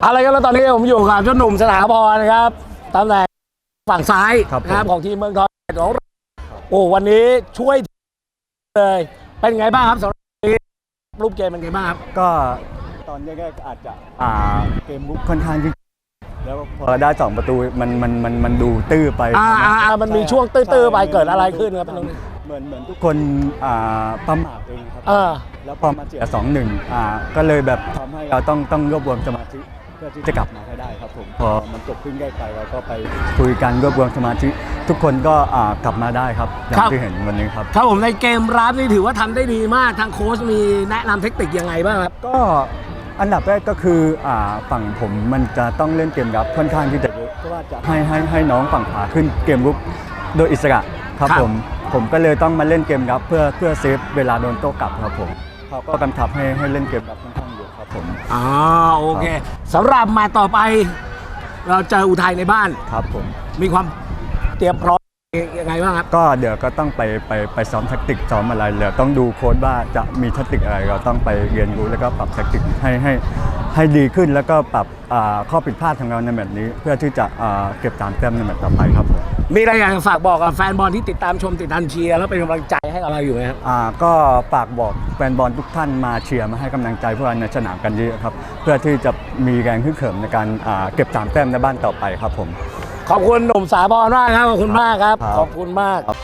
เอาละครับแล้วตอนนี้ผมอยู่กับเจ้าหนุ่มสถาพรนะครับตำแหน่งฝั่งซ้ายครับผม นะครับของทีมเมืองทองของเราโอ้วันนี้ช่วยเลยเป็นไงบ้างครับสำหรับวันนี้รูปเกมเป็นไงบ้างครับก็ตอนแรกๆอาจจะอ่าเกมบุกค่อนข้างที่แล้วพอได้สองประตูมันมันมันมันดูตื้อไปอ่าอ่าอ่ามันมีช่วงตื้อๆไปเกิดอะไรขึ้นครับเหมือนเหมือนทุกคนอ่าประมาทเองครับเออแล้วพอมาเสียสองหนึ่งอ่าก็เลยแบบทำให้เราต้องต้องรวบรวมสมาธิ เพื่อที่จะกลับมาให้ได้ครับผมพอมันจบขึ้นได้ไปเราก็ไปคุยกันรวบรวมสมาธิทุกคนก็อ่ากลับมาได้ครับอย่างที่เห็นวันนี้ครับ ครับผมในเกมรับนี่ถือว่าทำได้ดีมากทางโค้ชมีแนะนำเทคนิคยังไงบ้างครับ ก็อันดับแรกก็คืออ่าฝั่งผมมันจะต้องเล่นเกมรับค่อนข้างที่จะเยอะเพราะว่าจะให้ให้ให้น้องฝั่งขวาขึ้นเกมรุกโดยอิสระครับครับ ผมผมก็เลยต้องมาเล่นเกมรับเพื่อเพื่อเซฟเวลาโดนโต้กลับครับผมเขาก็กำชับให้ให้เล่นเกมรับค่อนข้างเยอะ ครับผมอ๋อโอเคสำหรับมาต่อไป เราเจออุทัยในบ้าน ครับผม มีความเตรียมพร้อมยังไงบ้างครับ ก็เดี๋ยวก็ต้องไปไปไปซ้อมแทคติกซ้อมอะไรเดี๋ยวต้องดูโค้ดว่าจะมีแทคติกอะไร เราต้องไปเรียนรู้แล้วก็ปรับแทคติกให้ให้ให้ดีขึ้นแล้วก็ปรับอ่าข้อผิดพลาดของเราในแมตช์นี้ เพื่อที่จะอ่าเก็บตามแต้มในแมตช์ต่อไปครับผม มีอะไรอยากจะฝากบอกกับแฟนบอลที่ติดตามชมติดตามเชียร์แล้วเป็นกำลังใจ ให้กับเราอยู่ไหมครับอ่าก็ฝากบอกแฟนบอลทุกท่านมาเชียร์มาให้กำลังใจพวกเราในสนามกันเยอะครับ เพื่อที่จะมีแรงขึ้นเขิมในการอ่าเก็บสามแต้มในบ้านต่อไปครับผม ขอบคุณหนุ่มสาบอนมากครับขอบคุณมากครับ ครับ ขอบคุณมากครับ